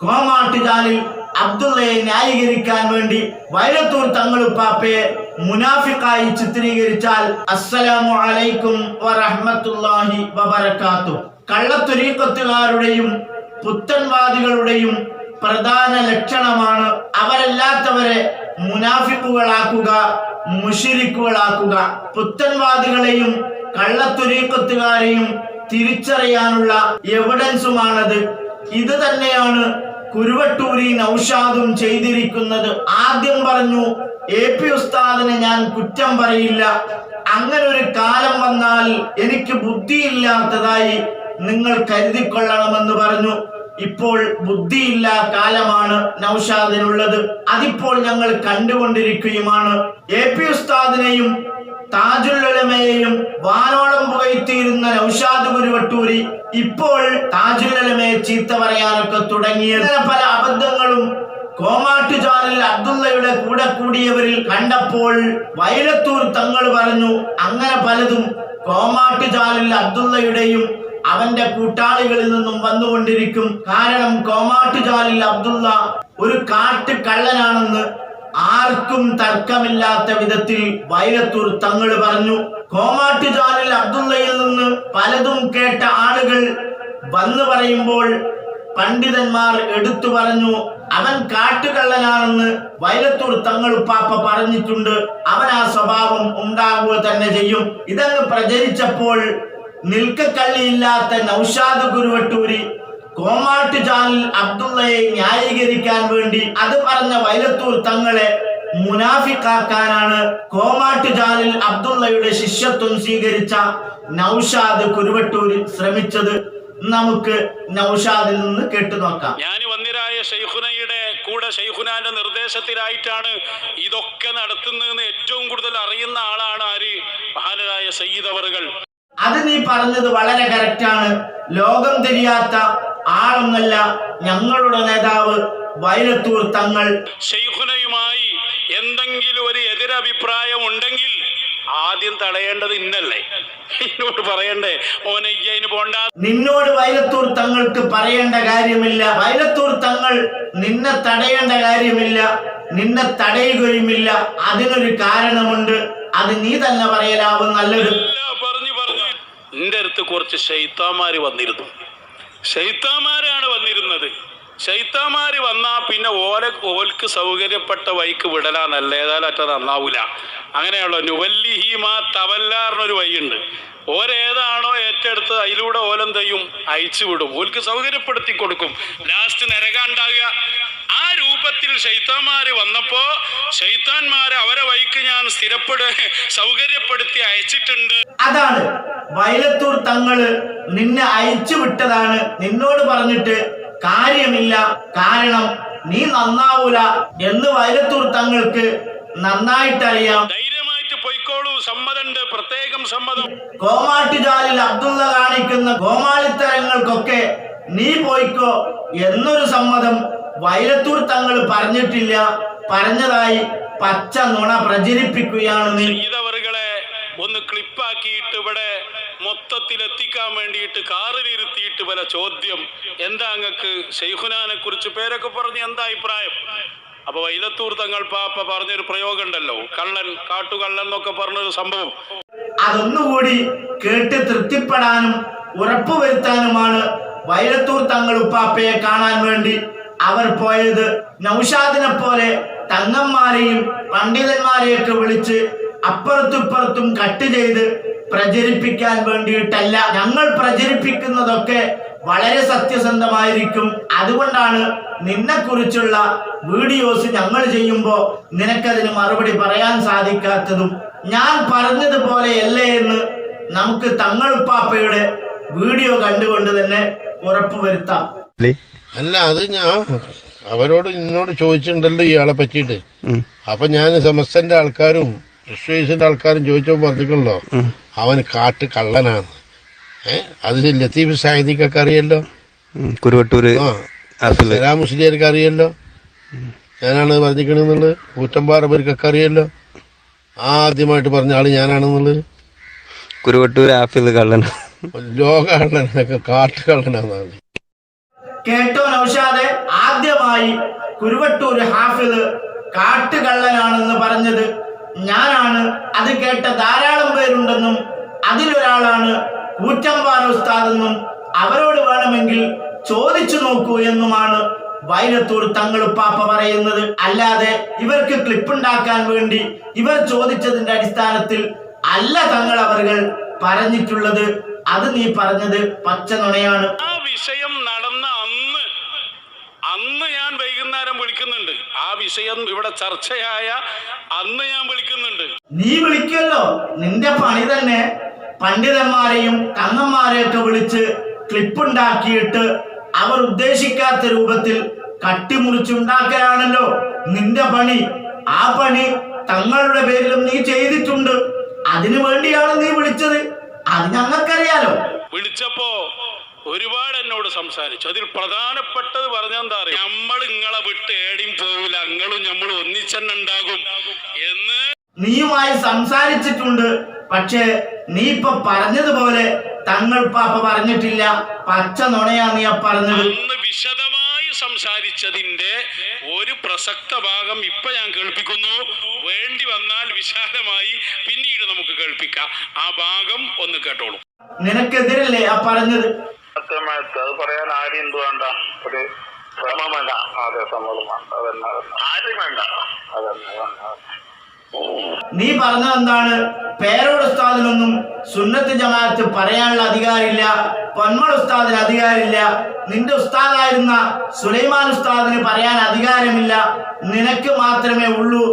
കോമാട്ടുചാലിൽ അബ്ദുള്ളയെ ന്യായീകരിക്കാൻ വേണ്ടി വൈരത്തൂർ തങ്ങളുപ്പാപ്പയെ മുനാഫിക്കായി ചിത്രീകരിച്ചാൽ അസ്സലാമു അലൈക്കും വറഹ്മത്തുള്ളാഹി വബറകാത്തു. കള്ളത്തൊരീക്കത്തുകാരുടെയും പുത്തൻവാദികളുടെയും പ്രധാന ലക്ഷണമാണ് അവരല്ലാത്തവരെ മുനാഫിക്കുകളാക്കുക മുഷിരിക്കുകളാക്കുക. പുത്തൻവാദികളെയും കള്ളത്തൊരീക്കത്തുകാരെയും തിരിച്ചറിയാനുള്ള എവിഡൻസുമാണത് ഇത് തന്നെയാണ് കുരുവട്ടൂരി നൌഷാദും ചെയ്തിരിക്കുന്നത്. ആദ്യം പറഞ്ഞു എ പി ഉസ്താദിനെ ഞാൻ കുറ്റം പറയില്ല. അങ്ങനെ ഒരു കാലം വന്നാൽ എനിക്ക് ബുദ്ധിയില്ലാത്തതായി നിങ്ങൾ കരുതിക്കൊള്ളണമെന്ന് പറഞ്ഞു. ഇപ്പോൾ ബുദ്ധിയില്ല കാലമാണ് നൌഷാദിനുള്ളത്. അതിപ്പോൾ ഞങ്ങൾ കണ്ടുകൊണ്ടിരിക്കുകയുമാണ്. എ പി ഉസ്താദിനെയും താജുല്ലമയെയും വാനോളം പുകഴ്ത്തിയിരുന്ന നൌഷാദ് ഗുരുവട്ടൂരി ഇപ്പോൾ താജുല്ലമയെ ചീത്ത പറയാനൊക്കെ തുടങ്ങിയ പല അബദ്ധങ്ങളും കോമാട്ടുചാലിൽ അബ്ദുള്ളയുടെ കൂടെ കൂടിയവരിൽ കണ്ടപ്പോൾ വൈലത്തൂർ തങ്ങൾ പറഞ്ഞു അങ്ങനെ പലതും കോമാട്ടുചാലിൽ അബ്ദുള്ളയുടെയും അവന്റെ കൂട്ടാളികളിൽ നിന്നും വന്നുകൊണ്ടിരിക്കും. കാരണം കോമാട്ടുചാലിൽ അബ്ദുള്ള ഒരു കാട്ടു കള്ളനാണെന്ന് ആർക്കും തർക്കമില്ലാത്ത വിധത്തിൽ വൈലത്തൂർ തങ്ങൾ പറഞ്ഞു കോമാട്ടുചാലിൽ അബ്ദുള്ളയിൽ നിന്ന് പലതും കേട്ട ആളുകൾ വന്നു പറയുമ്പോൾ പണ്ഡിതന്മാർ എടുത്തു പറഞ്ഞു അവൻ കാട്ടുകള്ളനാണെന്ന് വൈലത്തൂർ തങ്ങൾ ഉപ്പാപ്പ പറഞ്ഞിട്ടുണ്ട്. അവൻ ആ സ്വഭാവം ഉണ്ടാകുക തന്നെ ചെയ്യും. ഇതങ്ങ് പ്രചരിച്ചപ്പോൾ നിൽക്കക്കള്ളിയില്ലാത്ത നൌഷാദ് ഗുരുവട്ടൂരി കോമാട്ട് ജാനിൽ അബ്ദുള്ളയെ ന്യായീകരിക്കാൻ വേണ്ടി അത് പറഞ്ഞ വൈലത്തൂർ തങ്ങളെ മുനാഫിക്കാക്കാനാണ് കോമാട്ട് ജാലിൽ അബ്ദുള്ളയുടെ ശിഷ്യത്വം സ്വീകരിച്ച നൌഷാദ് കുരുവട്ടൂരിൽ ശ്രമിച്ചത്. നമുക്ക് നൌഷാദിൽ നിന്ന് കേട്ടു നോക്കാം. ഞാൻ വന്നിരായ ഷെയ്ഖുനയുടെ കൂടെ ഷെയ്ഖുനാന്റെ നിർദ്ദേശത്തിലായിട്ടാണ് ഇതൊക്കെ നടത്തുന്നതെന്ന് ഏറ്റവും കൂടുതൽ അറിയുന്ന ആളാണ് ആര്? മഹാനരായ സയ്യിദ് അവറുകൾ. അത് നീ പറഞ്ഞത് വളരെ കറക്റ്റാണ് ലോകം തിരിയാത്ത ആളൊന്നല്ല ഞങ്ങളുടെ നേതാവ് വൈലത്തൂർ തങ്ങൾ. ഷെയ്ഖുനയുമായി എന്തെങ്കിലും ഒരു എതിരഭിപ്രായം ഉണ്ടെങ്കിൽ ആദ്യം തടയേണ്ടത് ഇന്നല്ലേ? എന്നോട് പറയണ്ടേ ഈ പോണ്ട. നിന്നോട് വൈലത്തൂർ തങ്ങൾക്ക് പറയേണ്ട കാര്യമില്ല. വൈലത്തൂർ തങ്ങൾ നിന്നെ തടയേണ്ട കാര്യമില്ല. നിന്നെ തടയുകയുമില്ല. അതിനൊരു കാരണമുണ്ട്. അത് നീ തന്നെ പറയലാവും നല്ലത്. പറഞ്ഞു പറഞ്ഞു. നിന്റെ അടുത്ത് കുറച്ച് ശൈത്താന്മാര് വന്നിരുന്നു. ഷെയ്ത്താമാരാണ് വന്നിരുന്നത്. ശൈത്താമാര് വന്നാ പിന്നെ ഓല ഓൽക്ക് സൗകര്യപ്പെട്ട വൈക്ക് വിടലാന്നല്ല ഏതായാലും അറ്റ നന്നാവൂല. അങ്ങനെയുള്ള നുവല്ലിഹിമാ തവല്ലാറിനൊരു വഴിയുണ്ട്. ഓരേതാണോ ഏറ്റെടുത്ത് അതിലൂടെ ഓലം തെയ്യും അയച്ചു വിടും. ഓൽക്ക് സൗകര്യപ്പെടുത്തി കൊടുക്കും. ലാസ്റ്റ് നരകാണ്ടാകുക ആ രൂപത്തിൽ ശൈത്താന്മാര് വന്നപ്പോ ശൈത്താന്മാര് അവരെ വൈക്ക് ഞാൻ സ്ഥിരപ്പെടു സൗകര്യപ്പെടുത്തി അയച്ചിട്ടുണ്ട്. അതാണ് വയലത്തൂർ തങ്ങൾ നിന്നെ അയച്ചു വിട്ടതാണ്. നിന്നോട് പറഞ്ഞിട്ട് കാര്യമില്ല. കാരണം നീ നന്നാവൂല എന്ന് വൈരത്തൂർ തങ്ങൾക്ക് നന്നായിട്ടറിയാം. ധൈര്യമായിട്ട് പൊയ്ക്കോളൂ. സമ്മതമുണ്ട്. പ്രത്യേകം സമ്മതം. കോമാട്ടുചാലിൽ അബ്ദുള്ള കാണിക്കുന്ന കോമാളിത്തരങ്ങൾക്കൊക്കെ നീ പോയിക്കോ എന്നൊരു സമ്മതം വൈലത്തൂർ തങ്ങൾ പറഞ്ഞിട്ടില്ല. പറഞ്ഞതായി പച്ച നുണ പ്രചരിപ്പിക്കുകയാണ് നീ. ഒന്ന് ക്ലിപ്പാക്കിയിട്ട് ഇവിടെ മൊത്തത്തിൽ എത്തിക്കാൻ വേണ്ടിയിട്ട് കാറിലിരുത്തിയിട്ട് പല ചോദ്യം. എന്താ അങ്ങക്ക്? ഷെയ്ഖുനാനെ കുറിച്ച് പേരൊക്കെ പറഞ്ഞ് എന്താ അഭിപ്രായം? അപ്പൊ വൈലത്തൂർ തങ്ങൾ പാപ്പ പറഞ്ഞൊരു പ്രയോഗം ഉണ്ടല്ലോ കള്ളൻ കാട്ടുകള്ളൻ എന്നൊക്കെ പറഞ്ഞൊരു സംഭവം. അതൊന്നുകൂടി കേട്ട് തൃപ്തിപ്പെടാനും ഉറപ്പുവരുത്താനുമാണ് വൈലത്തൂർ തങ്ങൾ ഉപ്പാപ്പയെ കാണാൻ വേണ്ടി അവർ പോയത്. നൗഷാദിനെ പോലെ തങ്ങന്മാരെയും പണ്ഡിതന്മാരെയൊക്കെ വിളിച്ച് അപ്പുറത്തും ഇപ്പുറത്തും കട്ട് ചെയ്ത് പ്രചരിപ്പിക്കാൻ വേണ്ടിയിട്ടല്ല. ഞങ്ങൾ പ്രചരിപ്പിക്കുന്നതൊക്കെ വളരെ സത്യസന്ധമായിരിക്കും. അതുകൊണ്ടാണ് നിന്നെക്കുറിച്ചുള്ള വീഡിയോസ് ഞങ്ങൾ ചെയ്യുമ്പോൾ നിനക്കതിന് മറുപടി പറയാൻ സാധിക്കാത്തതും. ഞാൻ പറഞ്ഞതുപോലെയല്ലേ എന്ന് നമുക്ക് തങ്ങളുപ്പാപ്പയുടെ വീഡിയോ കണ്ടുകൊണ്ട് തന്നെ ഉറപ്പുവരുത്താം അല്ല അത് ഞാൻ അവരോട് നിന്നോട് ചോദിച്ചിട്ടുണ്ടല്ലോ ഇയാളെ പറ്റിയിട്ട്. അപ്പൊ ഞാൻ സമസ്തന്റെ ആൾക്കാരും ക്രിസ്ത്യൻസിന്റെ ആൾക്കാരും ചോദിച്ചപ്പോൾ പറഞ്ഞിട്ടുണ്ടോ? അവൻ കാട്ട് കള്ളനാണ്. ഏ? അത് ലത്തീഫ് സാഹിദിക്കൊക്കെ അറിയല്ലോ. കുരുവട്ടൂര് ആ. മുസ്ലിയർക്ക് അറിയല്ലോ. ഞാനാണ് പറഞ്ഞിരിക്കണെന്നുള്ളത് കൂറ്റമ്പാറവർക്കൊക്കെ അറിയല്ലോ. ആദ്യമായിട്ട് പറഞ്ഞ ആൾ ഞാനാണെന്നുള്ളത്. കുരുവട്ടൂർ ആഫിൽ കള്ളൻ. ലോക കള്ളനൊക്കെ കാട്ട് കള്ളനാണ് കേട്ടോ നൗഷാദെ ആദ്യമായി കുരുവട്ടൂർ ഹാഫിദ് കാട്ടുകള്ളനാണെന്ന് പറഞ്ഞത് ഞാനാണ് അത് കേട്ട ധാരാളം പേരുണ്ടെന്നും അതിലൊരാളാണ് കൂറ്റമ്പാൻ ഉസ്താദെന്നും അവരോട് വേണമെങ്കിൽ ചോദിച്ചു നോക്കൂ എന്നുമാണ് വൈലത്തൂർ തങ്ങളുപ്പാപ്പ പറയുന്നത്. അല്ലാതെ ഇവർക്ക് ക്ലിപ്പ് ഉണ്ടാക്കാൻ വേണ്ടി ഇവർ ചോദിച്ചതിന്റെ അടിസ്ഥാനത്തിൽ അല്ല തങ്ങൾ അവർ പറഞ്ഞിട്ടുള്ളത്. അത് നീ പറഞ്ഞത് പച്ച നുണയാണ്. ആ വിഷയം വിഷയം ഇവിടെ ചർച്ചയായ അന്ന് ഞാൻ വിളിക്കുന്നുണ്ട്. നീ വിളിക്കല്ലോ നിന്റെ പണി തന്നെ പണ്ഡിതന്മാരെയും കന്നന്മാരെയൊക്കെ വിളിച്ച് ക്ലിപ്പുണ്ടാക്കിയിട്ട് അവർ ഉദ്ദേശിക്കാത്ത രൂപത്തിൽ കട്ടിമുറിച്ചുണ്ടാക്കലാണല്ലോ നിന്റെ പണി. ആ പണി തങ്ങളുടെ പേരിലും നീ ചെയ്തിട്ടുണ്ട്. അതിനു വേണ്ടിയാണ് നീ വിളിച്ചത്. അത് ഞങ്ങൾക്കറിയാലോ. വിളിച്ചപ്പോ ഒരുപാട് എന്നോട് സംസാരിച്ചു. അതിൽ പ്രധാനപ്പെട്ടത് പറഞ്ഞെന്താ അറിയാം? നമ്മൾ ഇങ്ങളെ വിട്ട് ഏടിയും പോവില്ല. അങ്ങളും നമ്മൾ ഒന്നിച്ചെന്നെ ഉണ്ടാകും. എന്ന് നീയുമായി സംസാരിച്ചിട്ടുണ്ട്. പക്ഷേ നീ ഇപ്പൊ പറഞ്ഞതുപോലെ തങ്ങൾ പാപ്പ പറഞ്ഞിട്ടില്ല. പച്ച നുണയാ നീ പറഞ്ഞത്. അന്ന് വിശദമായി സംസാരിച്ചതിന്റെ ഒരു പ്രസക്ത ഭാഗം ഇപ്പൊ ഞാൻ കേൾപ്പിക്കുന്നു. വേണ്ടി വന്നാൽ വിശാലമായി പിന്നീട് നമുക്ക് കേൾപ്പിക്കാം. ആ ഭാഗം ഒന്ന് കേട്ടോളൂ. നിനക്കെതിരല്ലേ ആ പറഞ്ഞത്? സത്യമായിട്ട് അത് പറയാൻ ആരും എന്ത് വേണ്ട ഒരു ശ്രമം വേണ്ട. അതെ സമ്മതം വേണ്ട അതന്നെ ആരും വേണ്ട. അതന്നെ നീ പറഞ്ഞത് എന്താണ്? പേരോട് ഉസ്താദിനൊന്നും സുന്നത്ത് ജമാഅത്ത് പറയാനുള്ള അധികാരമില്ല. പൊന്മൾ ഉസ്താദിന് അധികാരമില്ല. നിന്റെ ഉസ്താദായിരുന്ന സുലൈമാൻ ഉസ്താദിന് പറയാൻ അധികാരമില്ല. നിനക്ക് മാത്രമേ ഉള്ളൂ.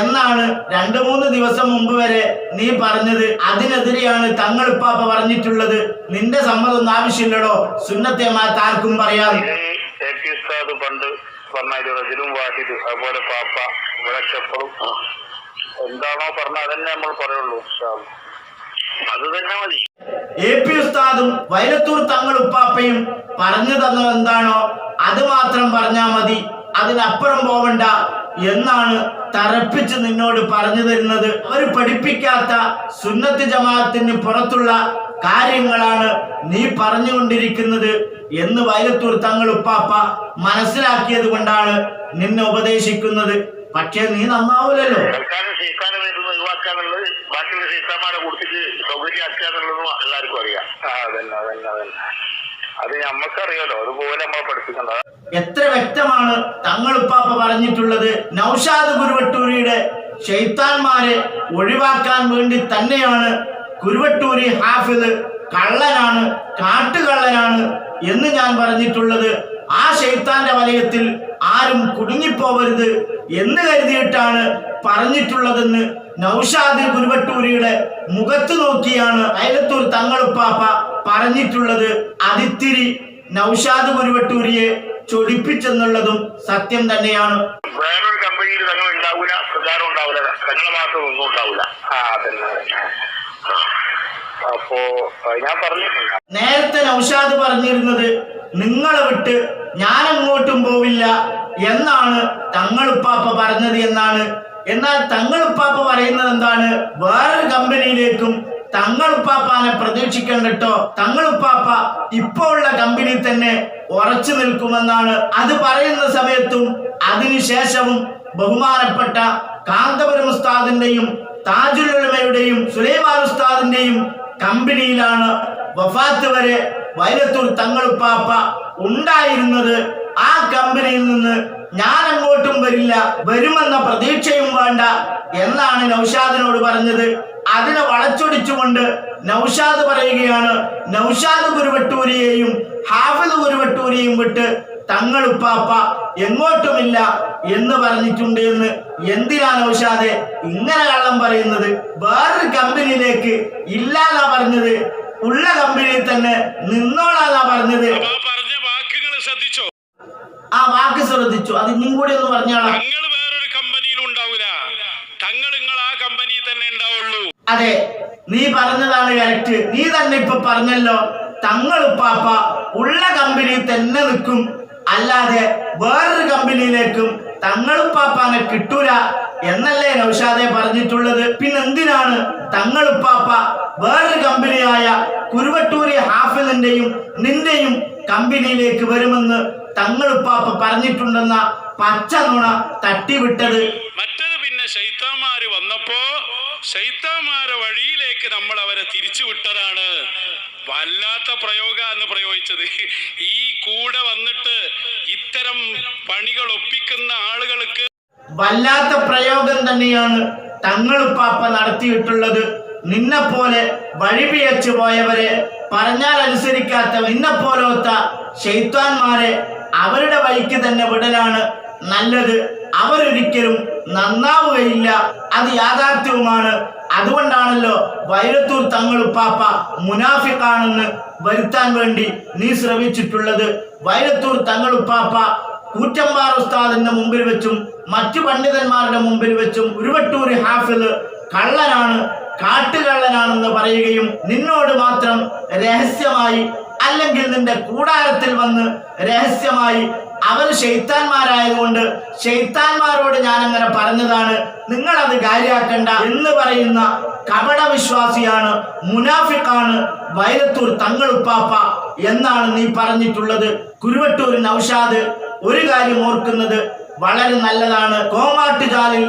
എന്നാണ് രണ്ടു മൂന്ന് ദിവസം മുമ്പ് വരെ നീ പറഞ്ഞത്. അതിനെതിരെയാണ് തങ്ങൾ ഇപ്പാപ്പ പറഞ്ഞിട്ടുള്ളത്. നിന്റെ സമ്മതം ആവശ്യമില്ലടോ. സുന്നത്തെ മാത്ത് ആർക്കും പറയാം. പണ്ട് പറഞ്ഞ റജലും വാഹിദ് അതുപോലെ പാപ്പ ഇവിടൊക്കെ എന്താണോ പറഞ്ഞ അതന്നെ നമ്മൾ പറയുള്ളൂ. അത് തന്നെ മതി. എ പി ഉസ്താദും വൈലത്തൂർ തങ്ങൾ ഉപ്പാപ്പയും പറഞ്ഞു തന്നത് എന്താണോ അത് മാത്രം പറഞ്ഞാ മതി. അതിനപ്പുറം പോവണ്ട എന്നാണ് തറപ്പിച്ച് നിന്നോട് പറഞ്ഞു തരുന്നത്. അവർ പഠിപ്പിക്കാത്ത സുന്നത്ത് ജമാഅത്തിന് പുറത്തുള്ള കാര്യങ്ങളാണ് നീ പറഞ്ഞുകൊണ്ടിരിക്കുന്നത് എന്ന് വൈലത്തൂർ തങ്ങൾ ഉപ്പാപ്പ മനസ്സിലാക്കിയത് കൊണ്ടാണ് നിന്നെ ഉപദേശിക്കുന്നത്. പക്ഷേ നീ നന്നാവൂലല്ലോ. ബാക്കിയുള്ള ശീത്താന്മാരെ കൊടുത്തിട്ട് സൗകര്യമാക്കാന്നുള്ളതും എല്ലാവർക്കും അറിയാം. അതന്നെ അതന്നെ അതന്നെ. അത് നമ്മക്കറിയാലോ അതുപോലെ നമ്മൾ പഠിപ്പിക്കേണ്ടത്. എത്ര വ്യക്തമാണ് തങ്ങൾ ഉപ്പാപ്പ പറഞ്ഞിട്ടുള്ളത്. നൌഷാദ് കുരുവട്ടൂരിയുടെ ഷെയ്ത്താൻമാരെ ഒഴിവാക്കാൻ വേണ്ടി തന്നെയാണ് കുരുവട്ടൂരി ഹാഫിദ് കള്ളനാണ് കാട്ടുകള്ളനാണ് എന്ന് ഞാൻ പറഞ്ഞിട്ടുള്ളത്. ആ ഷെയ്ത്താന്റെ വലയത്തിൽ ആരും കുടുങ്ങിപ്പോവരുത് എന്ന് കരുതിയിട്ടാണ് പറഞ്ഞിട്ടുള്ളതെന്ന് നൗഷാദ് ഗുരുവട്ടൂരിയുടെ മുഖത്ത് നോക്കിയാണ് അയലത്തൂർ തങ്ങളുപ്പാപ്പ പറഞ്ഞിട്ടുള്ളത്. അതിത്തിരി നൗഷാദ് ഗുരുവട്ടൂരിയെ ചൊടിപ്പിച്ചെന്നുള്ളതും സത്യം തന്നെയാണ്. വേറൊരു കമ്പനിയിൽ തങ്ങൾ ഉണ്ടാവില്ല പ്രചാരം ഉണ്ടാവില്ല തങ്ങളെ മാത്രം ഒന്നും ഉണ്ടാവില്ല ആ അതന്നെ അപ്പോ ഞാൻ പറഞ്ഞിട്ടുണ്ട്. നേരത്തെ നൗഷാദ് പറഞ്ഞിരുന്നത് നിങ്ങളെ വിട്ട് ഞാൻ അങ്ങോട്ടും പോവില്ല എന്നാണ് തങ്ങളുപ്പാപ്പ പറഞ്ഞത് എന്നാണ് എന്നാൽ തങ്ങൾ ഉപ്പാപ്പ പറയുന്നത് എന്താണ്? വേറൊരു കമ്പനിയിലേക്കും തങ്ങളുപ്പാപ്പാനെ പ്രതീക്ഷിക്കണ്ടോ തങ്ങൾ തങ്ങളുപ്പാപ്പ ഇപ്പോ ഉള്ള കമ്പനി തന്നെ ഉറച്ചു നിൽക്കുമെന്നാണ്. അത് പറയുന്ന സമയത്തും അതിനുശേഷവും ബഹുമാനപ്പെട്ട കാന്തപുരം ഉസ്താദിന്റെയും താജുലുമയുടെയും സുലൈമാൻ ഉസ്താദിന്റെയും കമ്പനിയിലാണ് വഫാത്ത് വരെ വൈലത്തൂർ തങ്ങളുപ്പാപ്പ ഉണ്ടായിരുന്നത്. ആ കമ്പനിയിൽ നിന്ന് ഞാൻ അങ്ങോട്ടും വരില്ല വരുമെന്ന പ്രതീക്ഷയും വേണ്ട എന്നാണ് നൗഷാദിനോട് പറഞ്ഞത്. അതിനെ വളച്ചൊടിച്ചുകൊണ്ട് നൗഷാദ് പറയുകയാണ് നൗഷാദ് കുരുവട്ടൂരിയെയും ഹാഫിദ് ഗുരുവട്ടൂരിയും വിട്ട് തങ്ങളുപ്പാപ്പ എങ്ങോട്ടുമില്ല എന്ന് പറഞ്ഞിട്ടുണ്ട് എന്ന് എന്തിനാ നൗഷാദെ ഇങ്ങനെ കള്ളം പറയുന്നത്? വേറൊരു കമ്പനിയിലേക്ക് ഇല്ല എന്നാ പറഞ്ഞത്. ഉള്ള കമ്പനിയിൽ തന്നെ നിന്നോളാന്നാ പറഞ്ഞത്. ശ്രദ്ധിച്ചോ? ആ വാക്ക് ശ്രദ്ധിച്ചു. അത് ഇനിയും കൂടി ഒന്ന് പറഞ്ഞോളാം. തങ്ങൾ വേറൊരു കമ്പനിയിലും ഉണ്ടാവില്ല തങ്ങൾ നിങ്ങൾ ആ കമ്പനി തന്നെ ഉണ്ടാവുള്ളൂ. അതെ നീ പറഞ്ഞതാണ് കറക്റ്റ് നീ തന്നെ ഇപ്പൊ പറഞ്ഞല്ലോ തങ്ങൾ ഉപ്പാപ്പ ഉള്ള കമ്പനി തന്നെ നിൽക്കും. അല്ലാതെ വേറൊരു കമ്പനിയിലേക്കും തങ്ങളുപ്പാപ്പാനെ കിട്ടൂല എന്നല്ലേ നൗഷാദെ പറഞ്ഞിട്ടുള്ളത്. പിന്നെന്തിനാണ് തങ്ങളുപ്പാപ്പ വേറൊരു കമ്പനിയായ കുരുവട്ടൂരി ഹാഫിലിന്റെയും നിന്റെയും കമ്പനിയിലേക്ക് വരുമെന്ന് തങ്ങളുപ്പാപ്പ പറഞ്ഞിട്ടുണ്ടെന്ന പച്ച നുണ തട്ടിവിട്ടത്. മറ്റത് പിന്നെ ശൈത്താന്മാര് വന്നപ്പോ ശൈത്താന്മാരെ വഴിയിലേക്ക് നമ്മൾ അവരെ തിരിച്ചു വിട്ടതാണ്. വല്ലാത്ത പ്രയോഗ എന്ന് പ്രയോഗിച്ചത്. ഈ കൂടെ വന്നിട്ട് ഇത്തരം പണികൾ ഒപ്പിക്കുന്ന ആളുകൾക്ക് വല്ലാത്ത പ്രയോഗം തന്നെയാണ് തങ്ങളുപ്പാപ്പ നടത്തിയിട്ടുള്ളത്. നിന്നെ പോലെ വഴിപിയച്ചു പോയവരെ പറഞ്ഞാൽ അനുസരിക്കാത്ത നിന്നെ പോലത്തെ ഷെയ്ത്താന്മാരെ അവരുടെ വഴിക്ക് തന്നെ വിടലാണ് നല്ലത്. അവരൊരിക്കലും നന്നാവുകയില്ല. അത് യാഥാർത്ഥ്യവുമാണ്. അതുകൊണ്ടാണല്ലോ വൈരത്തൂർ തങ്ങളുപ്പാപ്പ മുനാഫിക്കാണെന്ന് വരുത്താൻ വേണ്ടി നീ ശ്രമിച്ചിട്ടുള്ളത്. വൈരത്തൂർ തങ്ങളുപ്പാപ്പ കൂറ്റമ്പാറ ഉസ്താദിന്റെ മുമ്പിൽ വെച്ചും മറ്റു പണ്ഡിതന്മാരുടെ മുമ്പിൽ വെച്ചും ഉരുവട്ടൂരി ഹാഫിൽ കള്ളനാണ് കാട്ടുകള്ളനാണെന്ന് പറയുകയും നിന്നോട് മാത്രം രഹസ്യമായി അല്ലെങ്കിൽ നിന്റെ കൂടാരത്തിൽ വന്ന് രഹസ്യമായി അവർ ഷെയ്ത്താന്മാരായതുകൊണ്ട് ഷെയ്ത്താന്മാരോട് ഞാൻ അങ്ങനെ പറഞ്ഞതാണ്. നിങ്ങൾ അത് കാര്യാക്കണ്ട എന്ന് പറയുന്ന കപട വിശ്വാസിയാണ് മുനാഫിക്കാണ് വൈലത്തൂർ തങ്ങളുപ്പാപ്പ എന്നാണ് നീ പറഞ്ഞിട്ടുള്ളത്. കുരുവട്ടൂർ നൌഷാദ് ഒരു കാര്യം ഓർക്കുന്നത് വളരെ നല്ലതാണ്. കോമാട്ടുചാലിൽ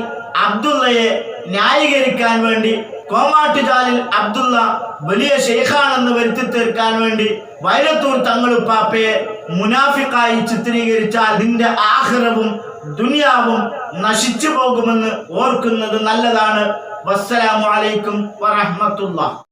അബ്ദുള്ളയെ ന്യായീകരിക്കാൻ വേണ്ടി കോമാട്ടുചാലിൽ അബ്ദുള്ള വലിയ ഷെയ്ഖാണെന്ന് വരുത്തി തീർക്കാൻ വേണ്ടി വൈലത്തൂർ തങ്ങളുപ്പാപ്പയെ മുനാഫിക്കായി ചിത്രീകരിച്ചാൽ നിന്റെ ആഹ്റവും ദുനിയാവും നശിച്ചു പോകുമെന്ന് ഓർക്കുന്നത് നല്ലതാണ്. വസ്സലാമലൈക്കും വറഹമത്തുള്ള